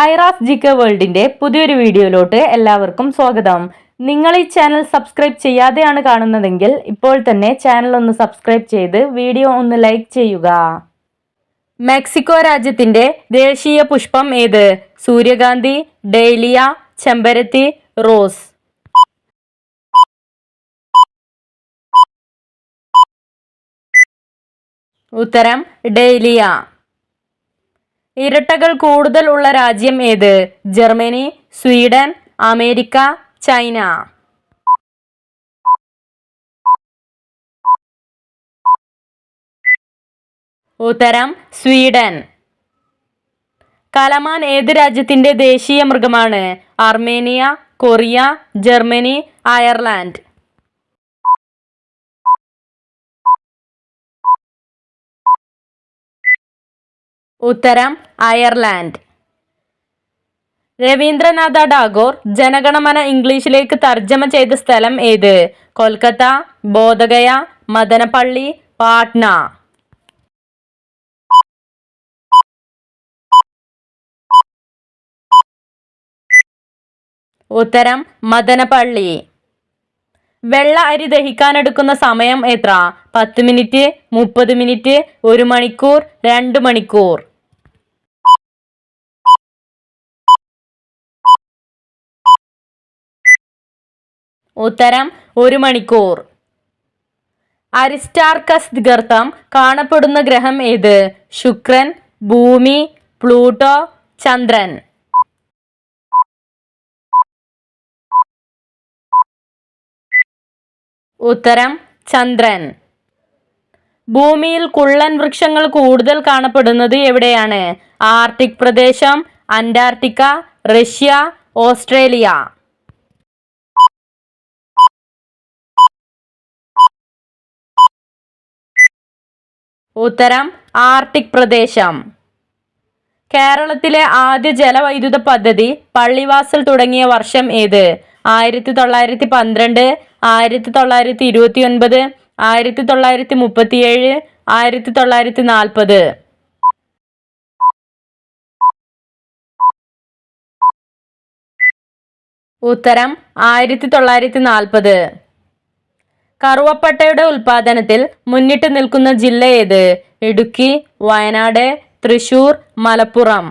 Aira's G K വേൾഡിന്റെ പുതിയൊരു വീഡിയോയിലോട്ട് എല്ലാവർക്കും സ്വാഗതം. നിങ്ങൾ ഈ ചാനൽ സബ്സ്ക്രൈബ് ചെയ്യാതെയാണ് കാണുന്നതെങ്കിൽ ഇപ്പോൾ തന്നെ ചാനൽ ഒന്ന് സബ്സ്ക്രൈബ് ചെയ്ത് വീഡിയോ ഒന്ന് ലൈക്ക് ചെയ്യുക. മെക്സിക്കോ രാജ്യത്തിന്റെ ദേശീയ പുഷ്പം ഏത്? സൂര്യകാന്തി ഡെയ്ലിയ ചെമ്പരത്തി റോസ്. ഉത്തരം ഡെയ്ലിയ. ഇരട്ടകൾ കൂടുതൽ ഉള്ള രാജ്യം ഏത്? Germany Sweden America China. ഉത്തരം സ്വീഡൻ. കലമാൻ ഏത് രാജ്യത്തിന്റെ ദേശീയ മൃഗമാണ്? Armenia Korea Germany Ireland. ഉത്തരം അയർലാൻഡ്. രവീന്ദ്രനാഥ ടാഗോർ ജനഗണമന ഇംഗ്ലീഷിലേക്ക് തർജമ ചെയ്ത സ്ഥലം ഏത്? കൊൽക്കത്ത ബോധഗയ മദനപ്പള്ളി പാട്ന. ഉത്തരം മദനപ്പള്ളി. വെള്ള അരി ദഹിക്കാനെടുക്കുന്ന സമയം എത്ര? പത്ത് മിനിറ്റ് മുപ്പത് മിനിറ്റ് ഒരു മണിക്കൂർ രണ്ട് മണിക്കൂർ. ഉത്തരം ഒരു മണിക്കൂർ. അരിസ്റ്റാർക്കസ് ഗർത്തം കാണപ്പെടുന്ന ഗ്രഹം ഏത്? ശുക്രൻ ഭൂമി പ്ലൂട്ടോ ചന്ദ്രൻ. ഉത്തരം ചന്ദ്രൻ. ഭൂമിയിൽ കുള്ളൻ വൃക്ഷങ്ങൾ കൂടുതൽ കാണപ്പെടുന്നത് എവിടെയാണ്? ആർട്ടിക് പ്രദേശം അന്റാർട്ടിക്ക റഷ്യ ഓസ്ട്രേലിയ. ഉത്തരം ആർട്ടിക് പ്രദേശം. കേരളത്തിലെ ആദ്യ ജലവൈദ്യുത പദ്ധതി പള്ളിവാസൽ തുടങ്ങിയ വർഷം ഏത്? ആയിരത്തി തൊള്ളായിരത്തി പന്ത്രണ്ട് ആയിരത്തി തൊള്ളായിരത്തി ഇരുപത്തി ഒൻപത് ആയിരത്തി തൊള്ളായിരത്തി മുപ്പത്തിയേഴ് ആയിരത്തി തൊള്ളായിരത്തി നാൽപ്പത് ഉത്തരം ആയിരത്തി തൊള്ളായിരത്തി നാൽപ്പത് കറുവപ്പട്ടയുടെ ഉൽപാദനത്തിൽ മുന്നിട്ട് നിൽക്കുന്ന ജില്ല ഏത്? ഇടുക്കി വയനാട് തൃശൂർ മലപ്പുറം.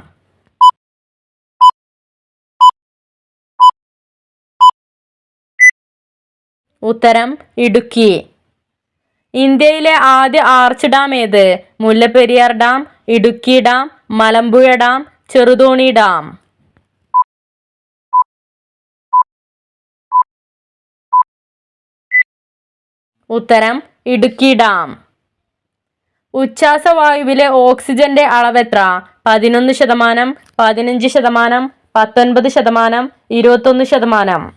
ഉത്തരം ഇടുക്കി. ഇന്ത്യയിലെ ആദ്യ ആർച്ച് ഡാം ഏത്? Mullaperiyar dam Idukki dam Malampuzha dam Cheruthoni dam. ഉത്തരം ഇടുക്കി ഡാം ഉച്ഛ്വാസവായുവിലെ ഓക്സിജന്റെ അളവെത്ര? പതിനൊന്ന് ശതമാനം പതിനഞ്ച് ശതമാനം പത്തൊൻപത് ശതമാനം ഇരുപത്തൊന്ന് ശതമാനം.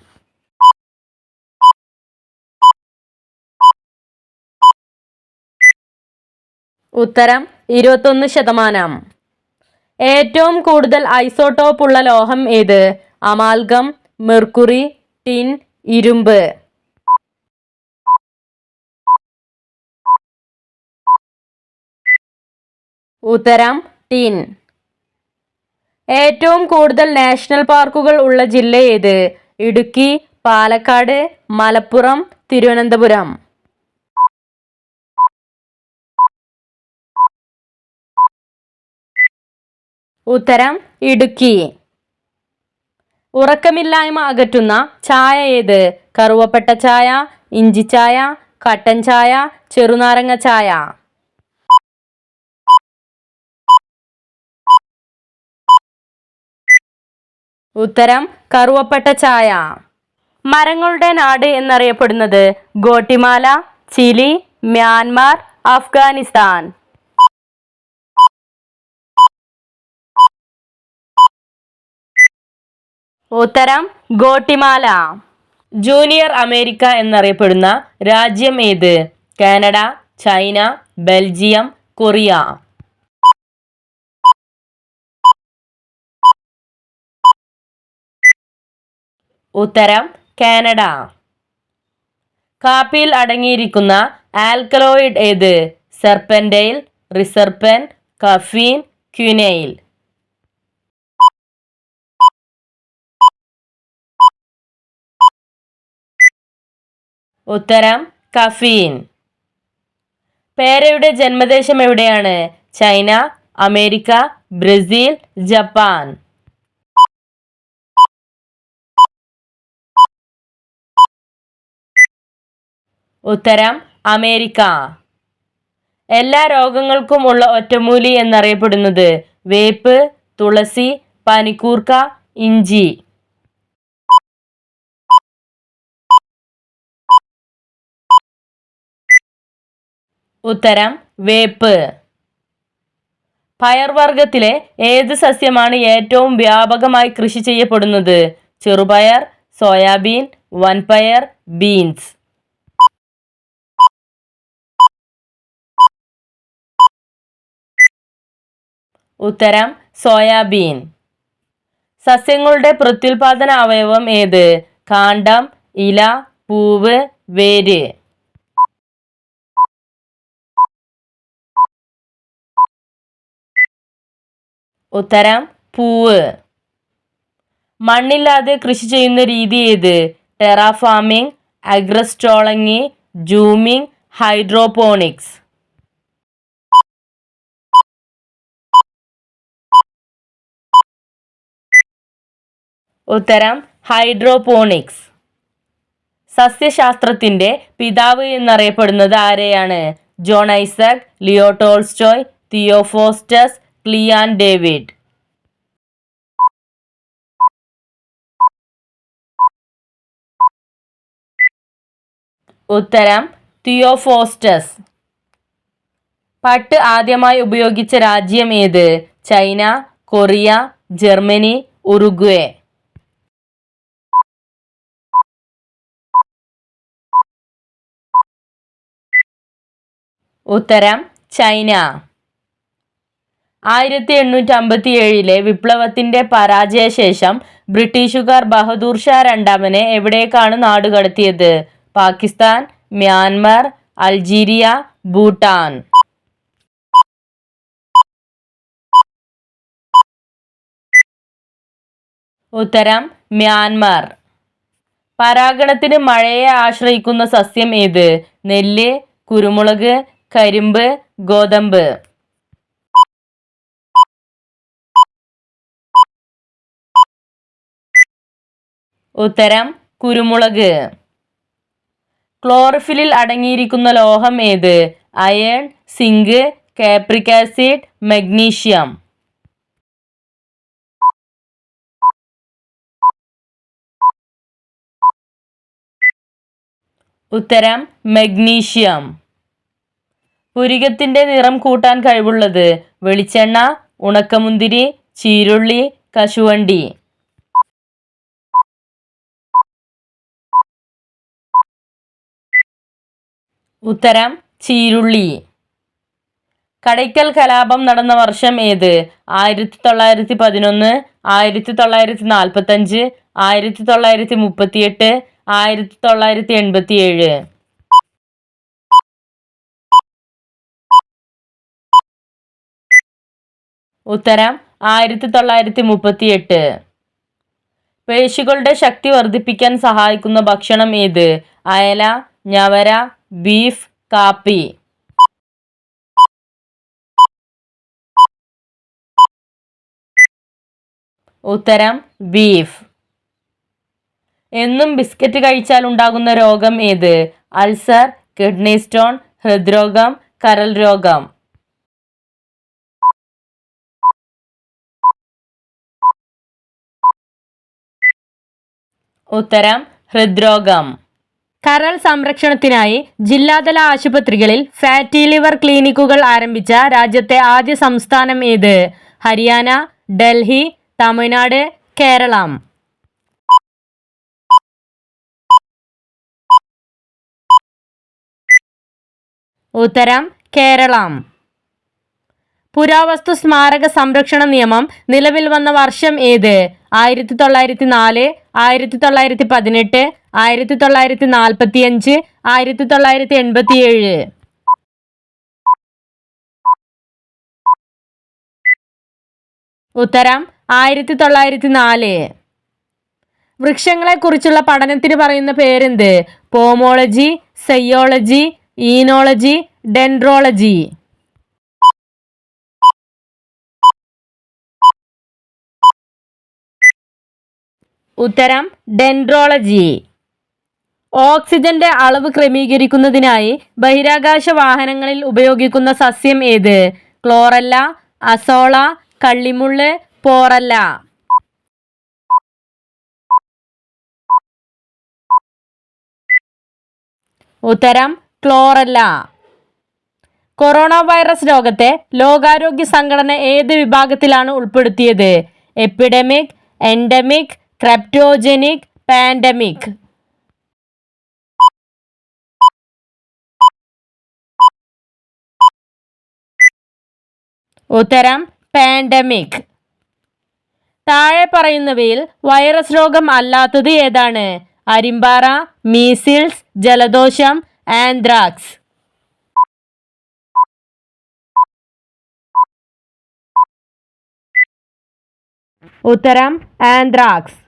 ഉത്തരം ഇരുപത്തൊന്ന് ശതമാനം. ഏറ്റവും കൂടുതൽ ഐസോട്ടോപ്പ് ഉള്ള ലോഹം ഏത്? അമാൽഗം മെർക്കുറി ടിൻ ഇരുമ്പ്. ഉത്തരം ടിൻ. ഏറ്റവും കൂടുതൽ നാഷണൽ പാർക്കുകൾ ഉള്ള ജില്ല ഏത്? ഇടുക്കി പാലക്കാട് മലപ്പുറം തിരുവനന്തപുരം. ഉത്തരം ഇടുക്കി. ഉറക്കമില്ലായ്മ അകറ്റുന്ന ചായ ഏത്? കറുവപ്പട്ട ചായ ഇഞ്ചിച്ചായ ചായ കട്ടൻ ചായ ചെറുനാരങ്ങ ചായ. ഉത്തരം കറുവപ്പട്ട ചായ. മരങ്ങളുടെ നാട് എന്നറിയപ്പെടുന്നത് ഗോട്ടിമാല ചിലി മ്യാൻമാർ അഫ്ഗാനിസ്ഥാൻ. ഉത്തരം ഗോട്ടിമാല. ജൂനിയർ അമേരിക്ക എന്നറിയപ്പെടുന്ന രാജ്യം ഏത്? Canada China Belgium Korea. ഉത്തരം കാനഡ. കാപ്പിയിൽ അടങ്ങിയിരിക്കുന്ന ആൽക്കലോയിഡ് ഏത്? സെർപ്പന്റൈൽ റിസർപ്പൻ കഫീൻ ക്യുനൈൽ ഉത്തരം കഫീൻ. പേരയുടെ ജന്മദേശം എവിടെയാണ്? China America Brazil Japan. ഉത്തരം അമേരിക്ക. എല്ലാ രോഗങ്ങൾക്കും ഉള്ള ഒറ്റമൂലി എന്നറിയപ്പെടുന്നത് വേപ്പ് തുളസി പനിക്കൂർക്ക ഇഞ്ചി. ഉത്തരം വേപ്പ്. പയർവർഗത്തിലെ ഏത് സസ്യമാണ് ഏറ്റവും വ്യാപകമായി കൃഷി ചെയ്യപ്പെടുന്നത്? ചെറുപയർ സോയാബീൻ വൻപയർ ബീൻസ്. ഉത്തരം സോയാബീൻ. സസ്യങ്ങളുടെ പ്രത്യുൽപാദന അവയവം ഏത്? കാണ്ഡം ഇല പൂവ് വേര്. ഉത്തരം പൂവ്. മണ്ണില്ലാതെ കൃഷി ചെയ്യുന്ന രീതി ഏത്? ടെറാഫാമിംഗ് അഗ്രസ്റ്റോളങ്ങി ജൂമിംഗ് ഹൈഡ്രോപോണിക്സ്. ഉത്തരം ഹൈഡ്രോപോണിക്സ്. സസ്യശാസ്ത്രത്തിന്റെ പിതാവ് എന്നറിയപ്പെടുന്നത് ആരെയാണ്? John Isaac Leo Tolstoy Theophrastus ക്ലിയാൻ David. ഉത്തരം തിയോഫോസ്റ്റസ് പട്ട് ആദ്യമായി ഉപയോഗിച്ച രാജ്യം ഏത്? China Korea Germany Uruguay. ഉത്തരം ചൈന. ആയിരത്തി എണ്ണൂറ്റി അമ്പത്തി ഏഴിലെ വിപ്ലവത്തിന്റെ പരാജയശേഷം ബ്രിട്ടീഷുകാർ ബഹദൂർ ഷാ രണ്ടാമനെ എവിടേക്കാണ് നാടുകടത്തിയത്? Pakistan Myanmar Algeria Bhutan. ഉത്തരം മ്യാൻമർ. പരാഗണത്തിന് മഴയെ ആശ്രയിക്കുന്ന സസ്യം ഏത്? നെല്ല് കുരുമുളക് കരിമ്പ് ഗോതമ്പ്. ഉത്തരം കുരുമുളക്. ക്ലോറഫിലിൽ അടങ്ങിയിരിക്കുന്ന ലോഹം ഏത്? Iron zinc capric acid magnesium. ഉത്തരം മഗ്നീഷ്യം. പുരികത്തിന്റെ നിറം കൂട്ടാൻ കഴിവുള്ളത് വെളിച്ചെണ്ണ ഉണക്കമുന്തിരി ചീരുള്ളി കശുവണ്ടി. ഉത്തരം ചീരുള്ളി. കടയ്ക്കൽ കലാപം നടന്ന വർഷം ഏത്? ആയിരത്തി തൊള്ളായിരത്തി പതിനൊന്ന് ആയിരത്തി തൊള്ളായിരത്തി നാൽപ്പത്തഞ്ച് ആയിരത്തി തൊള്ളായിരത്തി മുപ്പത്തിയെട്ട് ആയിരത്തി തൊള്ളായിരത്തി എൺപത്തിയേഴ് ഉത്തരം ആയിരത്തി തൊള്ളായിരത്തി മുപ്പത്തി എട്ട് പേശികളുടെ ശക്തി വർദ്ധിപ്പിക്കാൻ സഹായിക്കുന്ന ഭക്ഷണം ഏത്? അയല ഞവര ബീഫ് കാപ്പി. ഉത്തരം ബീഫ്. എന്നും ബിസ്ക്കറ്റ് കഴിച്ചാൽ ഉണ്ടാകുന്ന രോഗം ഏത്? അൾസർ കിഡ്നി സ്റ്റോൺ ഹൃദ്രോഗം കരൽ രോഗം ഉത്തരം ഹൃദ്രോഗം. കരൾ സംരക്ഷണത്തിനായി ജില്ലാതല ആശുപത്രികളിൽ ഫാറ്റി ലിവർ ക്ലിനിക്കുകൾ ആരംഭിച്ച രാജ്യത്തെ ആദ്യ സംസ്ഥാനം ഏത്? ഹരിയാന ഡൽഹി തമിഴ്നാട് കേരളം. ഉത്തരം കേരളം. പുരാവസ്തു സ്മാരക സംരക്ഷണ നിയമം നിലവിൽ വന്ന വർഷം ഏത്? ആയിരത്തി തൊള്ളായിരത്തി നാല് ആയിരത്തി തൊള്ളായിരത്തി പതിനെട്ട് ആയിരത്തി തൊള്ളായിരത്തി നാൽപ്പത്തി അഞ്ച് ആയിരത്തി തൊള്ളായിരത്തി എൺപത്തി ഏഴ് ഉത്തരം ആയിരത്തി തൊള്ളായിരത്തി നാല് വൃക്ഷങ്ങളെക്കുറിച്ചുള്ള പഠനത്തിന് പറയുന്ന പേരെന്ത്? പോമോളജി സയ്യോളജി ഈനോളജി ഡെൻഡ്രോളജി. ഉത്തരം ഡെൻഡ്രോളജി. ഓക്സിജന്റെ അളവ് ക്രമീകരിക്കുന്നതിനായി ബഹിരാകാശ വാഹനങ്ങളിൽ ഉപയോഗിക്കുന്ന സസ്യം ഏത്? ക്ലോറല്ല അസോള കള്ളിമുള്ള് പോറല്ല. ഉത്തരം ക്ലോറല്ല. കൊറോണ വൈറസ് രോഗത്തെ ലോകാരോഗ്യ സംഘടന ഏത് വിഭാഗത്തിലാണ് ഉൾപ്പെടുത്തിയത്? എപ്പിഡമിക് എൻഡമിക് ക്രെപ്റ്റോജനിക് പാൻഡമിക് ഉത്തരം പാൻഡമിക് താഴെ പറയുന്നവയിൽ വൈറസ് രോഗം അല്ലാത്തത് ഏതാണ്? അരിമ്പാറ മീസിൽസ് ജലദോഷം ആൻഡ്രാക്സ് ഉത്തരം ആന്ത്രാക്സ്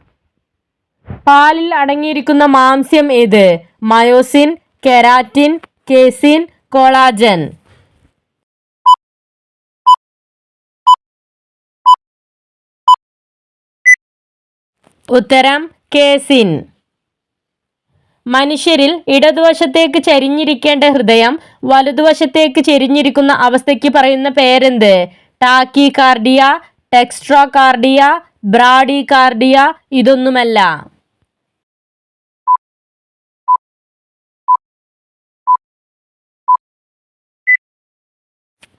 പാലിൽ അടങ്ങിയിരിക്കുന്ന മാംസ്യം ഏത്? Myosin keratin casein collagen. ഉത്തരം കേസിൻ. മനുഷ്യരിൽ ഇടതുവശത്തേക്ക് ചരിഞ്ഞിരിക്കേണ്ട ഹൃദയം വലതുവശത്തേക്ക് ചരിഞ്ഞിരിക്കുന്ന അവസ്ഥയ്ക്ക് പറയുന്ന പേരെന്ത്? Tachycardia dextrocardia bradycardia ഇതൊന്നുമല്ല.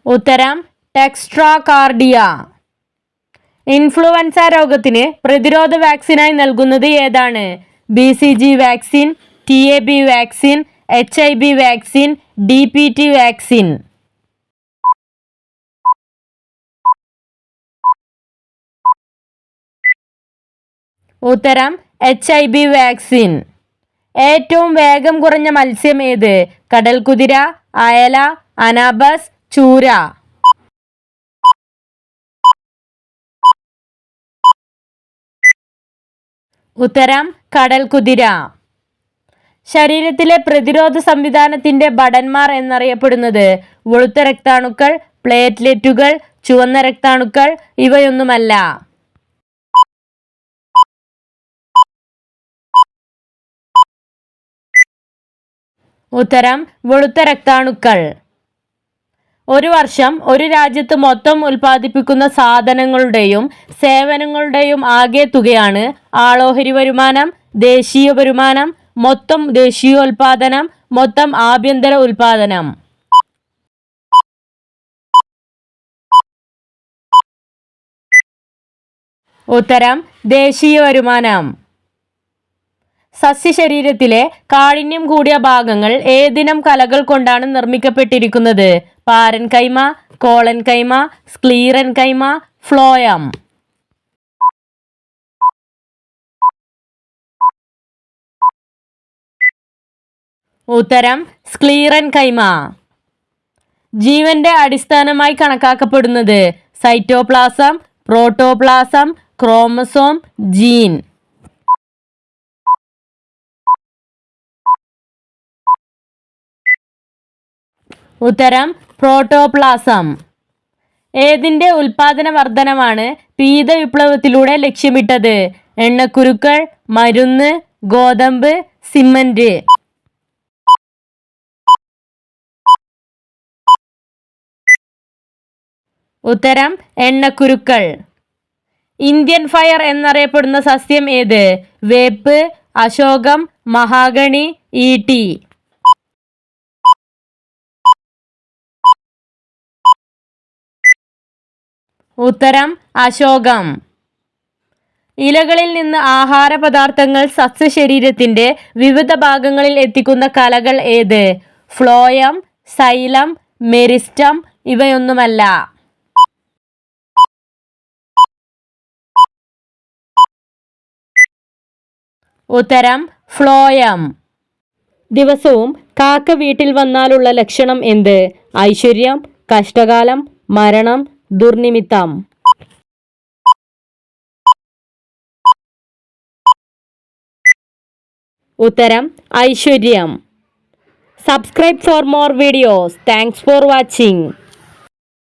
ഉത്തരം ടെക്സ്ട്രാ കാർഡിയ ഇൻഫ്ലുവൻസ രോഗത്തിന് പ്രതിരോധ വാക്സിനായി നൽകുന്നത് ഏതാണ്? B C G vaccine T A B vaccine H I B vaccine D P T vaccine. ഉത്തരം എച്ച് ഐ ബി വാക്സിൻ. ഏറ്റവും വേഗം കുറഞ്ഞ മത്സ്യം ഏത്? കടൽക്കുതിര അയല അനാബസ് ചൂര. ഉത്തരം കടൽ കുതിര. ശരീരത്തിലെ പ്രതിരോധ സംവിധാനത്തിന്റെ ഭടന്മാർ എന്നറിയപ്പെടുന്നത് വെളുത്ത രക്താണുക്കൾ പ്ലേറ്റ്ലെറ്റുകൾ ചുവന്ന രക്താണുക്കൾ ഇവയൊന്നുമല്ല. ഉത്തരം വെളുത്ത രക്താണുക്കൾ. ഒരു വർഷം ഒരു രാജ്യത്ത് മൊത്തം ഉൽപ്പാദിപ്പിക്കുന്ന സാധനങ്ങളുടെയും സേവനങ്ങളുടെയും ആകെ തുകയാണ് ആളോഹരി വരുമാനം ദേശീയ വരുമാനം മൊത്തം ദേശീയോൽപാദനം മൊത്തം ആഭ്യന്തര ഉൽപാദനം. ഉത്തരം ദേശീയ വരുമാനം. സസ്യശരീരത്തിലെ കാഠിന്യം കൂടിയ ഭാഗങ്ങൾ ഏതിനം കലകൾ കൊണ്ടാണ് നിർമ്മിക്കപ്പെട്ടിരിക്കുന്നത്? പാരൻ കൈമ കോളൻ കൈമ സ്ക്ലീറൻ കൈമ ഫ്ലോയം. ഉത്തരം സ്ക്ലീറൻ കൈമ. ജീവന്റെ അടിസ്ഥാനമായി കണക്കാക്കപ്പെടുന്നത് സൈറ്റോപ്ലാസം പ്രോട്ടോപ്ലാസം ക്രോമസോം ജീൻ. ഉത്തരം പ്രോട്ടോപ്ലാസം. ഏതിന്റെ ഉൽപാദന വർധനമാണ് പീത വിപ്ലവത്തിലൂടെ ലക്ഷ്യമിട്ടത്? എണ്ണക്കുരുക്കൾ മരുന്ന് ഗോതമ്പ് സിമന്റ് ഉത്തരം എണ്ണക്കുരുക്കൾ. ഇന്ത്യൻ ഫയർ എന്നറിയപ്പെടുന്ന സസ്യം ഏത്? വേപ്പ് അശോകം മഹാഗണി ഈട്ടി ഉത്തരം അശോകം. ഇലകളിൽ നിന്ന് ആഹാര പദാർത്ഥങ്ങൾ സസ്യശരീരത്തിന്റെ വിവിധ ഭാഗങ്ങളിൽ എത്തിക്കുന്ന കലകൾ ഏത്? ഫ്ലോയം സൈലം മെരിസ്റ്റം ഇവയൊന്നുമല്ല. ഉത്തരം ഫ്ലോയം. ദിവസവും കാക്ക വീട്ടിൽ വന്നാലുള്ള ലക്ഷണം എന്ത്? ഐശ്വര്യം കഷ്ടകാലം മരണം दुर्निमित उत्तर ऐश्वर्य subscribe for more videos thanks for watching